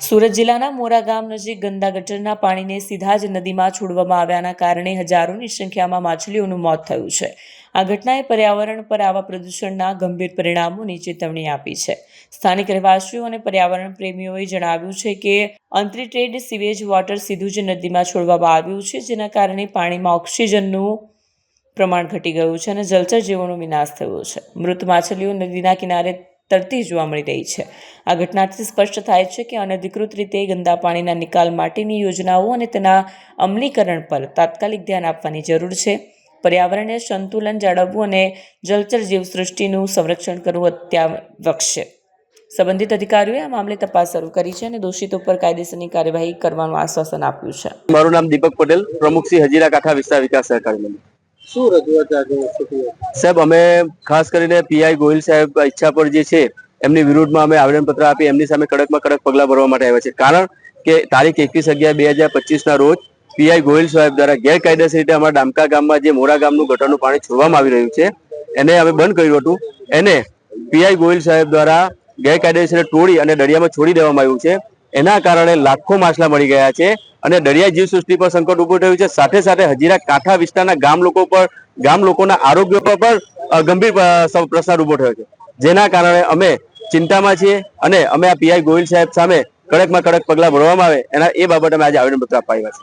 સુરત જિલ્લાના મોરા ગામ નજીક ગંદા ગટરના પાણીને સીધા જ નદીમાં છોડવામાં આવ્યાના કારણે હજારોની સંખ્યામાં માછલીઓનું મોત થયું છે. આ ઘટનાએ પર્યાવરણ પર આવા પ્રદૂષણના ગંભીર પરિણામોની ચેતવણી આપી છે. સ્થાનિક રહેવાસીઓ અને પર્યાવરણ પ્રેમીઓએ જણાવ્યું છે કે અનટ્રીટેડ સિવેજ વોટર સીધું જ નદીમાં છોડવામાં આવ્યું છે, જેના કારણે પાણીમાં ઓક્સિજનનું પ્રમાણ ઘટી ગયું છે અને જલચર જીવોનો વિનાશ થયો છે. મૃત માછલીઓ નદીના કિનારે તરતી જોવા મળી રહી છે. આ ઘટનાથી સ્પષ્ટ થાય છે કે અનધિકૃત રીતે ગંદા પાણીના નિકાલ માટેની યોજનાઓ અને તેના અમલીકરણ પર તાત્કાલિક ધ્યાન આપવાની જરૂર છે. પર્યાવરણીય સંતુલન જાળવવું અને જલચર જીવસૃષ્ટિનું સંરક્ષણ કરવું અત્યાવશ્યક છે. સંબંધિત અધિકારીઓએ આ મામલે તપાસ શરૂ કરી છે અને દોષિતો પર કાયદેસરની કાર્યવાહી કરવાનું આશ્વાસન આપ્યું છે. મારું નામ દીપક પટેલ, પ્રમુખ શ્રી હજીરા કાંઠા વિસ્તાર વિકાસ સહકારી મંડળ. શું રજૂઆત સાહેબ, અમે ખાસ કરીને પીઆઈ ગોહિલ સાહેબ ઈચ્છા પર જે છે, એમની વિરુદ્ધમાં અમે આવેદનપત્ર આપી એમની સામે કડકમાં કડક પગલાં ભરવા માટે આવ્યા છે. કારણ કે તારીખ એકવીસ અગિયાર બે હજાર પચીસના રોજ પીઆઈ ગોહિલ સાહેબ દ્વારા ગેરકાયદેસર રીતે અમારા ડામકા ગામમાં જે મોરા ગામનું ગટરનું પાણી છોડવામાં આવી રહ્યું છે, એને અમે બંધ કર્યું હતું. એને પીઆઈ ગોહિલ સાહેબ દ્વારા ગેરકાયદેસર તોડી અને દરિયામાં છોડી દેવામાં આવ્યું છે. એના કારણે લાખો માછલા મળી ગયા છે અને દરિયા જીવસૃષ્ટિ પર સંકટ ઉભું થયું છે. સાથે સાથે હજીરા કાંઠા વિસ્તારના ગામ લોકો પર, ગામ લોકોના આરોગ્ય પર પણ ગંભીર પ્રસાર ઊભો થયો છે. જેના કારણે અમે ચિંતામાં છીએ અને અમે આ પીઆઈ ગોહિલ સાહેબ સામે કડકમાં કડક પગલાં ભરવામાં આવે એના, એ બાબતે અમે આજે આવેદનપત્ર આપવા છીએ.